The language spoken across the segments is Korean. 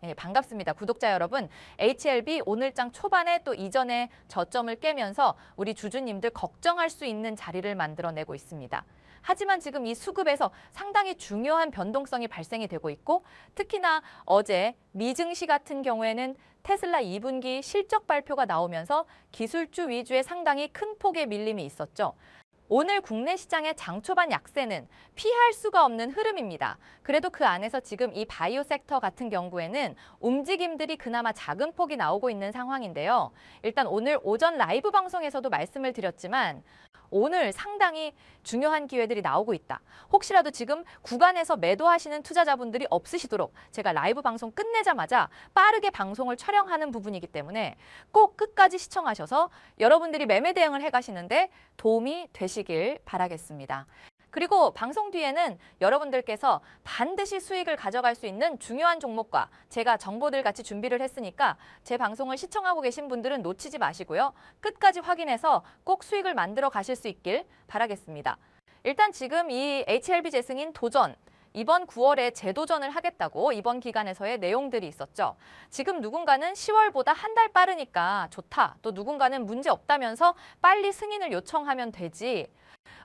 네, 반갑습니다. 구독자 여러분. HLB 오늘장 초반에 또 이전에 저점을 깨면서 우리 주주님들 걱정할 수 있는 자리를 만들어내고 있습니다. 하지만 지금 이 수급에서 상당히 중요한 변동성이 발생이 되고 있고 특히나 어제 미증시 같은 경우에는 테슬라 2분기 실적 발표가 나오면서 기술주 위주의 상당히 큰 폭의 밀림이 있었죠. 오늘 국내 시장의 장 초반 약세는 피할 수가 없는 흐름입니다. 그래도 그 안에서 지금 이 바이오 섹터 같은 경우에는 움직임들이 그나마 작은 폭이 나오고 있는 상황인데요. 일단 오늘 오전 라이브 방송에서도 말씀을 드렸지만 오늘 상당히 중요한 기회들이 나오고 있다. 혹시라도 지금 구간에서 매도하시는 투자자분들이 없으시도록 제가 라이브 방송 끝내자마자 빠르게 방송을 촬영하는 부분이기 때문에 꼭 끝까지 시청하셔서 여러분들이 매매 대응을 해 가시는데 도움이 되시길 바라겠습니다. 그리고 방송 뒤에는 여러분들께서 반드시 수익을 가져갈 수 있는 중요한 종목과 제가 정보들 같이 준비를 했으니까 제 방송을 시청하고 계신 분들은 놓치지 마시고요. 끝까지 확인해서 꼭 수익을 만들어 가실 수 있길 바라겠습니다. 일단 지금 이 HLB 재승인 도전 이번 9월에 재도전을 하겠다고 이번 기간에서의 내용들이 있었죠. 지금 누군가는 10월보다 한 달 빠르니까 좋다. 또 누군가는 문제 없다면서 빨리 승인을 요청하면 되지.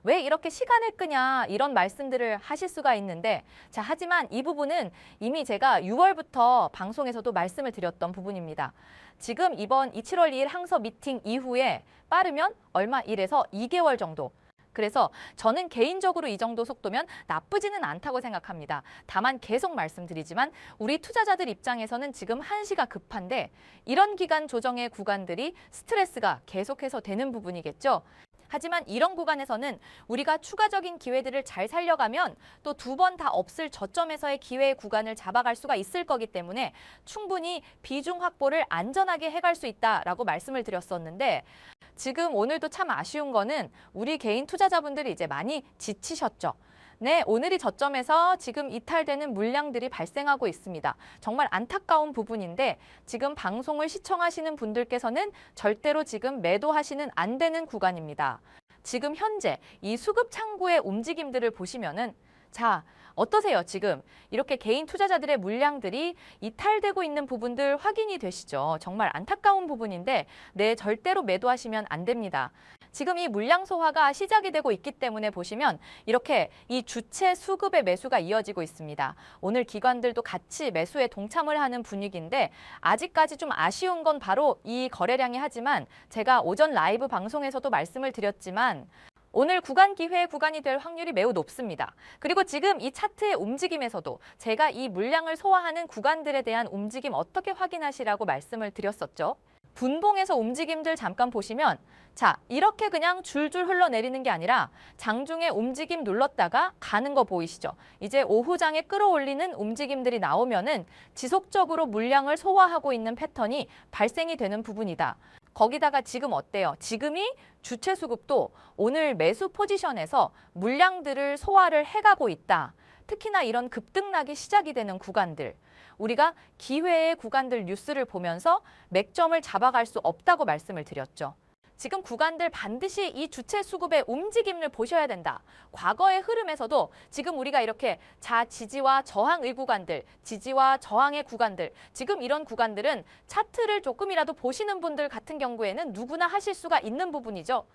왜 이렇게 시간을 끄냐 이런 말씀들을 하실 수가 있는데 자 하지만 이 부분은 이미 제가 6월부터 방송에서도 말씀을 드렸던 부분입니다. 지금 이번 27월 2일 항서 미팅 이후에 빠르면 얼마 1에서 2개월 정도 그래서 저는 개인적으로 이 정도 속도면 나쁘지는 않다고 생각합니다. 다만 계속 말씀드리지만 우리 투자자들 입장에서는 지금 한시가 급한데 이런 기간 조정의 구간들이 스트레스가 계속해서 되는 부분이겠죠. 하지만 이런 구간에서는 우리가 추가적인 기회들을 잘 살려가면 또 두 번 다 없을 저점에서의 기회의 구간을 잡아갈 수가 있을 거기 때문에 충분히 비중 확보를 안전하게 해갈 수 있다라고 말씀을 드렸었는데 지금 오늘도 참 아쉬운 거는 우리 개인 투자자분들이 이제 많이 지치셨죠. 네, 오늘이 저점에서 지금 이탈되는 물량들이 발생하고 있습니다. 정말 안타까운 부분인데 지금 방송을 시청하시는 분들께서는 절대로 지금 매도하시는 안 되는 구간입니다. 지금 현재 이 수급 창구의 움직임들을 보시면은 자, 어떠세요? 지금 이렇게 개인 투자자들의 물량들이 이탈되고 있는 부분들 확인이 되시죠? 정말 안타까운 부분인데 네, 절대로 매도하시면 안 됩니다. 지금 이 물량 소화가 시작이 되고 있기 때문에 보시면 이렇게 이 주체 수급의 매수가 이어지고 있습니다. 오늘 기관들도 같이 매수에 동참을 하는 분위기인데 아직까지 좀 아쉬운 건 바로 이 거래량이 하지만 제가 오전 라이브 방송에서도 말씀을 드렸지만 오늘 구간 기회 구간이 될 확률이 매우 높습니다. 그리고 지금 이 차트의 움직임에서도 제가 이 물량을 소화하는 구간들에 대한 움직임 어떻게 확인하시라고 말씀을 드렸었죠. 분봉에서 움직임들 잠깐 보시면 자 이렇게 그냥 줄줄 흘러내리는 게 아니라 장중에 움직임 눌렀다가 가는 거 보이시죠? 이제 오후장에 끌어올리는 움직임들이 나오면 은 지속적으로 물량을 소화하고 있는 패턴이 발생이 되는 부분이다. 거기다가 지금 어때요? 지금이 주체 수급도 오늘 매수 포지션에서 물량들을 소화를 해가고 있다. 특히나 이런 급등락이 시작이 되는 구간들. 우리가 기회의 구간들 뉴스를 보면서 맥점을 잡아갈 수 없다고 말씀을 드렸죠. 지금 구간들 반드시 이 주체 수급의 움직임을 보셔야 된다. 과거의 흐름에서도 지금 우리가 이렇게 자 지지와 저항의 구간들, 지지와 저항의 구간들, 지금 이런 구간들은 차트를 조금이라도 보시는 분들 같은 경우에는 누구나 하실 수가 있는 부분이죠.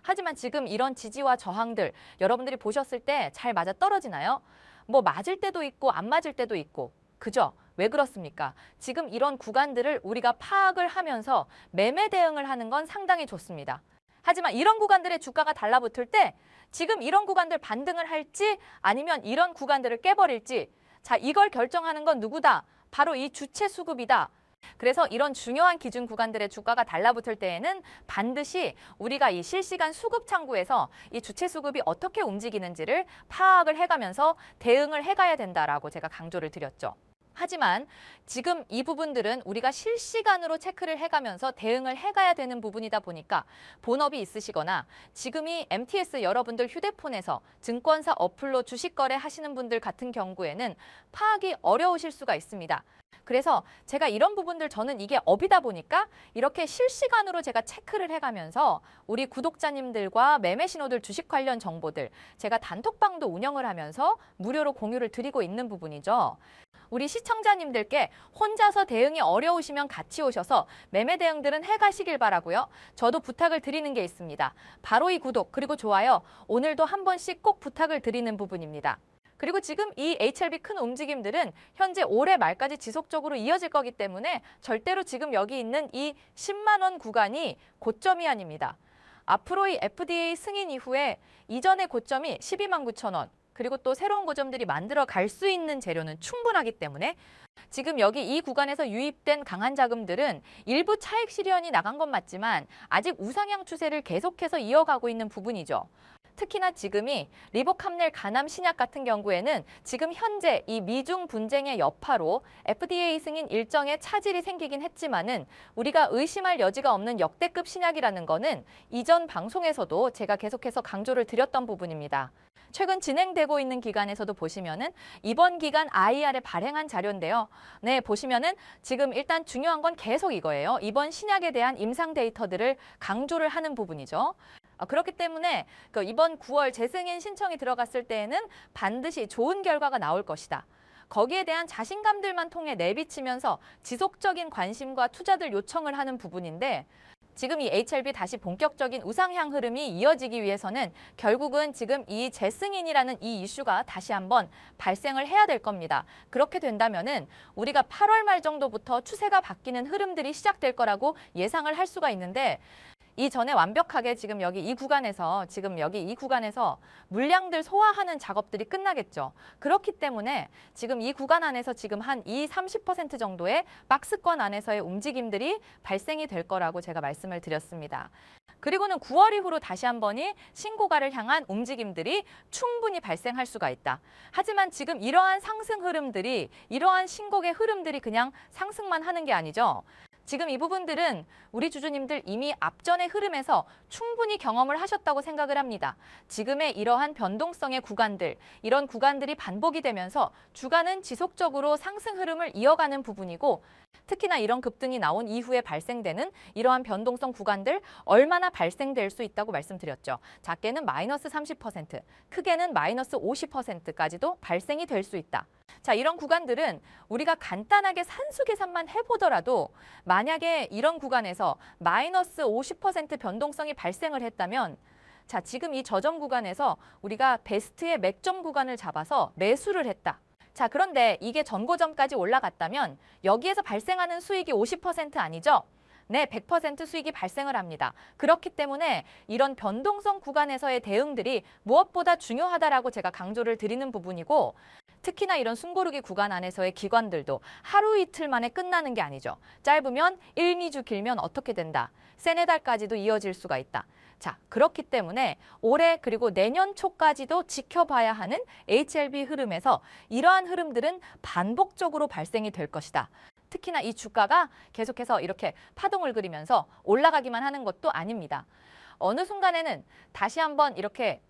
하지만 지금 이런 지지와 저항들 여러분들이 보셨을 때 잘 맞아 떨어지나요? 뭐 맞을 때도 있고 안 맞을 때도 있고 그죠? 왜 그렇습니까? 지금 이런 구간들을 우리가 파악을 하면서 매매 대응을 하는 건 상당히 좋습니다. 하지만 이런 구간들의 주가가 달라붙을 때 지금 이런 구간들 반등을 할지 아니면 이런 구간들을 깨버릴지 자 이걸 결정하는 건 누구다? 바로 이 주체 수급이다. 그래서 이런 중요한 기준 구간들의 주가가 달라붙을 때에는 반드시 우리가 이 실시간 수급 창구에서 이 주체 수급이 어떻게 움직이는지를 파악을 해가면서 대응을 해가야 된다라고 제가 강조를 드렸죠. 하지만 지금 이 부분들은 우리가 실시간으로 체크를 해가면서 대응을 해가야 되는 부분이다 보니까 본업이 있으시거나 지금이 MTS 여러분들 휴대폰에서 증권사 어플로 주식 거래 하시는 분들 같은 경우에는 파악이 어려우실 수가 있습니다. 그래서 제가 이런 부분들 저는 이게 업이다 보니까 이렇게 실시간으로 제가 체크를 해가면서 우리 구독자님들과 매매 신호들 주식 관련 정보들 제가 단톡방도 운영을 하면서 무료로 공유를 드리고 있는 부분이죠. 우리 시청자님들께 혼자서 대응이 어려우시면 같이 오셔서 매매 대응들은 해가시길 바라고요. 저도 부탁을 드리는 게 있습니다. 바로 이 구독 그리고 좋아요 오늘도 한 번씩 꼭 부탁을 드리는 부분입니다. 그리고 지금 이 HLB 큰 움직임들은 현재 올해 말까지 지속적으로 이어질 거기 때문에 절대로 지금 여기 있는 이 10만 원 구간이 고점이 아닙니다. 앞으로 이 FDA 승인 이후에 이전의 고점이 12만 9천 원 그리고 또 새로운 고점들이 만들어 갈 수 있는 재료는 충분하기 때문에 지금 여기 이 구간에서 유입된 강한 자금들은 일부 차익 실현이 나간 건 맞지만 아직 우상향 추세를 계속해서 이어가고 있는 부분이죠. 특히나 지금이 리보캄넬 간암 신약 같은 경우에는 지금 현재 이 미중 분쟁의 여파로 FDA 승인 일정에 차질이 생기긴 했지만은 우리가 의심할 여지가 없는 역대급 신약이라는 거는 이전 방송에서도 제가 계속해서 강조를 드렸던 부분입니다. 최근 진행되고 있는 기간에서도 보시면은 이번 기간 IR에 발행한 자료인데요. 네, 보시면은 지금 일단 중요한 건 계속 이거예요. 이번 신약에 대한 임상 데이터들을 강조를 하는 부분이죠. 아, 그렇기 때문에 그 이번 9월 재승인 신청이 들어갔을 때에는 반드시 좋은 결과가 나올 것이다. 거기에 대한 자신감들만 통해 내비치면서 지속적인 관심과 투자들 요청을 하는 부분인데 지금 이 HLB 다시 본격적인 우상향 흐름이 이어지기 위해서는 결국은 지금 이 재승인이라는 이 이슈가 다시 한번 발생을 해야 될 겁니다. 그렇게 된다면은 우리가 8월 말 정도부터 추세가 바뀌는 흐름들이 시작될 거라고 예상을 할 수가 있는데 이전에 완벽하게 지금 여기 이 구간에서 지금 여기 이 구간에서 물량들 소화하는 작업들이 끝나겠죠. 그렇기 때문에 지금 이 구간 안에서 지금 한 이 30% 정도의 박스권 안에서의 움직임들이 발생이 될 거라고 제가 말씀을 드렸습니다. 그리고는 9월 이후로 다시 한 번이 신고가를 향한 움직임들이 충분히 발생할 수가 있다. 하지만 지금 이러한 상승 흐름들이 이러한 신곡의 흐름들이 그냥 상승만 하는 게 아니죠. 지금 이 부분들은 우리 주주님들 이미 앞전의 흐름에서 충분히 경험을 하셨다고 생각을 합니다. 지금의 이러한 변동성의 구간들, 이런 구간들이 반복이 되면서 주가는 지속적으로 상승 흐름을 이어가는 부분이고 특히나 이런 급등이 나온 이후에 발생되는 이러한 변동성 구간들 얼마나 발생될 수 있다고 말씀드렸죠. 작게는 마이너스 30%, 크게는 마이너스 50%까지도 발생이 될 수 있다. 자, 이런 구간들은 우리가 간단하게 산수 계산만 해보더라도 만약에 이런 구간에서 마이너스 50% 변동성이 발생을 했다면 자, 지금 이 저점 구간에서 우리가 베스트의 맥점 구간을 잡아서 매수를 했다. 자, 그런데 이게 전고점까지 올라갔다면 여기에서 발생하는 수익이 50% 아니죠? 네, 100% 수익이 발생을 합니다. 그렇기 때문에 이런 변동성 구간에서의 대응들이 무엇보다 중요하다라고 제가 강조를 드리는 부분이고 특히나 이런 숨고르기 구간 안에서의 기관들도 하루 이틀 만에 끝나는 게 아니죠. 짧으면 1, 2주 길면 어떻게 된다. 세네 달까지도 이어질 수가 있다. 자, 그렇기 때문에 올해 그리고 내년 초까지도 지켜봐야 하는 HLB 흐름에서 이러한 흐름들은 반복적으로 발생이 될 것이다. 특히나 이 주가가 계속해서 이렇게 파동을 그리면서 올라가기만 하는 것도 아닙니다. 어느 순간에는 다시 한번 이렇게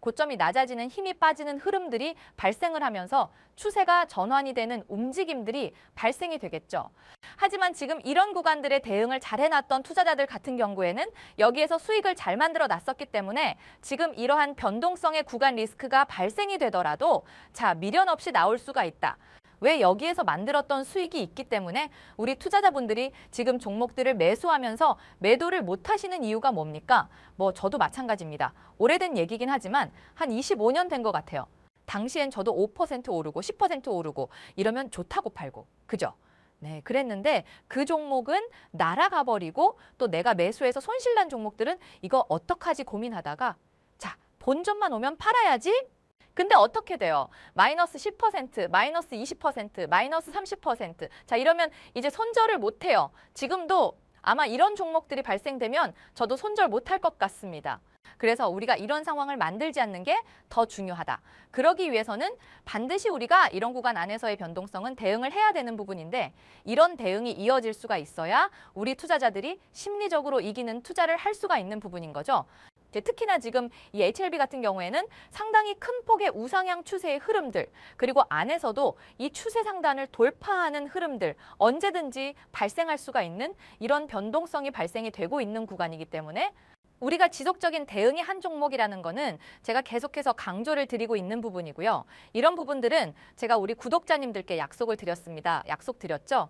고점이 낮아지는 힘이 빠지는 흐름들이 발생을 하면서 추세가 전환이 되는 움직임들이 발생이 되겠죠. 하지만 지금 이런 구간들의 대응을 잘 해놨던 투자자들 같은 경우에는 여기에서 수익을 잘 만들어 놨었기 때문에 지금 이러한 변동성의 구간 리스크가 발생이 되더라도 자, 미련 없이 나올 수가 있다. 왜 여기에서 만들었던 수익이 있기 때문에 우리 투자자분들이 지금 종목들을 매수하면서 매도를 못 하시는 이유가 뭡니까? 뭐 저도 마찬가지입니다. 오래된 얘기긴 하지만 한 25년 된 것 같아요. 당시엔 저도 5% 오르고 10% 오르고 이러면 좋다고 팔고 그죠? 네, 그랬는데 그 종목은 날아가 버리고 또 내가 매수해서 손실난 종목들은 이거 어떡하지 고민하다가 자, 본전만 오면 팔아야지 근데 어떻게 돼요? 마이너스 10%, 마이너스 20%, 마이너스 30%. 자, 이러면 이제 손절을 못 해요. 지금도 아마 이런 종목들이 발생되면 저도 손절 못할 것 같습니다. 그래서 우리가 이런 상황을 만들지 않는 게 더 중요하다. 그러기 위해서는 반드시 우리가 이런 구간 안에서의 변동성은 대응을 해야 되는 부분인데 이런 대응이 이어질 수가 있어야 우리 투자자들이 심리적으로 이기는 투자를 할 수가 있는 부분인 거죠. 특히나 지금 이 HLB 같은 경우에는 상당히 큰 폭의 우상향 추세의 흐름들 그리고 안에서도 이 추세 상단을 돌파하는 흐름들 언제든지 발생할 수가 있는 이런 변동성이 발생이 되고 있는 구간이기 때문에 우리가 지속적인 대응이 한 종목이라는 거는 제가 계속해서 강조를 드리고 있는 부분이고요. 이런 부분들은 제가 우리 구독자님들께 약속을 드렸습니다. 약속 드렸죠.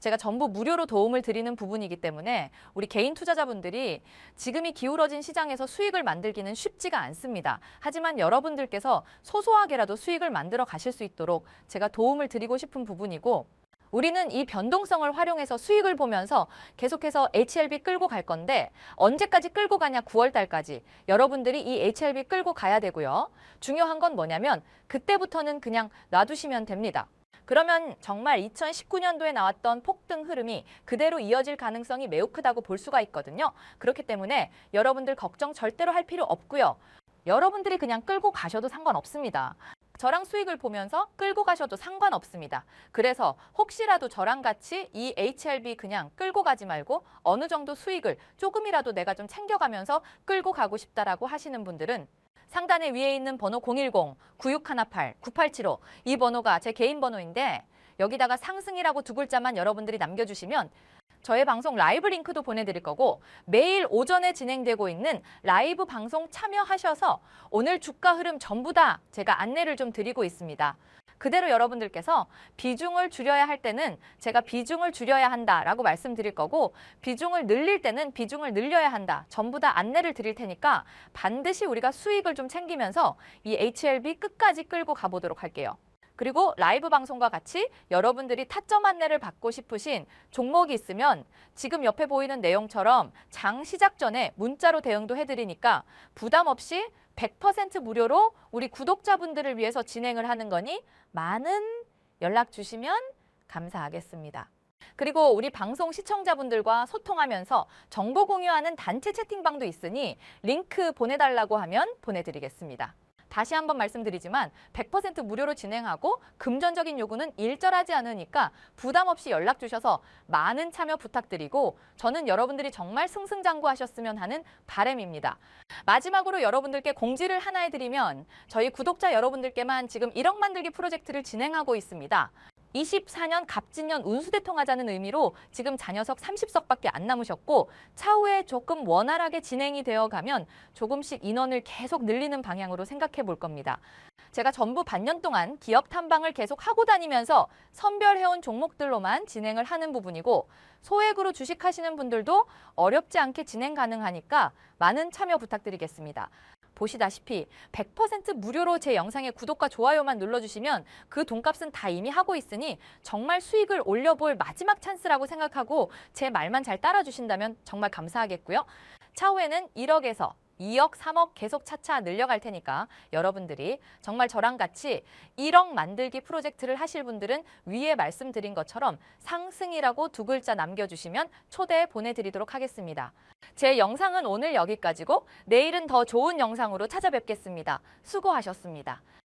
제가 전부 무료로 도움을 드리는 부분이기 때문에 우리 개인 투자자분들이 지금이 기울어진 시장에서 수익을 만들기는 쉽지가 않습니다. 하지만 여러분들께서 소소하게라도 수익을 만들어 가실 수 있도록 제가 도움을 드리고 싶은 부분이고 우리는 이 변동성을 활용해서 수익을 보면서 계속해서 HLB 끌고 갈 건데 언제까지 끌고 가냐 9월 달까지 여러분들이 이 HLB 끌고 가야 되고요. 중요한 건 뭐냐면 그때부터는 그냥 놔두시면 됩니다. 그러면 정말 2019년도에 나왔던 폭등 흐름이 그대로 이어질 가능성이 매우 크다고 볼 수가 있거든요. 그렇기 때문에 여러분들 걱정 절대로 할 필요 없고요. 여러분들이 그냥 끌고 가셔도 상관없습니다. 저랑 수익을 보면서 끌고 가셔도 상관없습니다. 그래서 혹시라도 저랑 같이 이 HLB 그냥 끌고 가지 말고 어느 정도 수익을 조금이라도 내가 좀 챙겨가면서 끌고 가고 싶다라고 하시는 분들은 상단에 위에 있는 번호 010-9618-9875 이 번호가 제 개인 번호인데 여기다가 상승이라고 두 글자만 여러분들이 남겨주시면 저의 방송 라이브 링크도 보내드릴 거고 매일 오전에 진행되고 있는 라이브 방송 참여하셔서 오늘 주가 흐름 전부 다 제가 안내를 좀 드리고 있습니다. 그대로 여러분들께서 비중을 줄여야 할 때는 제가 비중을 줄여야 한다라고 말씀드릴 거고 비중을 늘릴 때는 비중을 늘려야 한다. 전부 다 안내를 드릴 테니까 반드시 우리가 수익을 좀 챙기면서 이 HLB 끝까지 끌고 가보도록 할게요. 그리고 라이브 방송과 같이 여러분들이 타점 안내를 받고 싶으신 종목이 있으면 지금 옆에 보이는 내용처럼 장 시작 전에 문자로 대응도 해드리니까 부담 없이 100% 무료로 우리 구독자분들을 위해서 진행을 하는 거니 많은 연락 주시면 감사하겠습니다. 그리고 우리 방송 시청자분들과 소통하면서 정보 공유하는 단체 채팅방도 있으니 링크 보내달라고 하면 보내드리겠습니다. 다시 한번 말씀드리지만 100% 무료로 진행하고 금전적인 요구는 일절하지 않으니까 부담 없이 연락 주셔서 많은 참여 부탁드리고 저는 여러분들이 정말 승승장구하셨으면 하는 바람입니다. 마지막으로 여러분들께 공지를 하나 해드리면 저희 구독자 여러분들께만 지금 1억 만들기 프로젝트를 진행하고 있습니다. 24년 갑진년 운수대 통하자는 의미로 지금 잔여석 30석밖에 안 남으셨고 차후에 조금 원활하게 진행이 되어 가면 조금씩 인원을 계속 늘리는 방향으로 생각해 볼 겁니다. 제가 전부 반년 동안 기업 탐방을 계속 하고 다니면서 선별해온 종목들로만 진행을 하는 부분이고 소액으로 주식하시는 분들도 어렵지 않게 진행 가능하니까 많은 참여 부탁드리겠습니다. 보시다시피 100% 무료로 제 영상에 구독과 좋아요만 눌러주시면 그 돈값은 다 이미 하고 있으니 정말 수익을 올려볼 마지막 찬스라고 생각하고 제 말만 잘 따라주신다면 정말 감사하겠고요. 차후에는 1억에서 2억, 3억 계속 차차 늘려갈 테니까 여러분들이 정말 저랑 같이 1억 만들기 프로젝트를 하실 분들은 위에 말씀드린 것처럼 상승이라고 두 글자 남겨주시면 초대 보내드리도록 하겠습니다. 제 영상은 오늘 여기까지고 내일은 더 좋은 영상으로 찾아뵙겠습니다. 수고하셨습니다.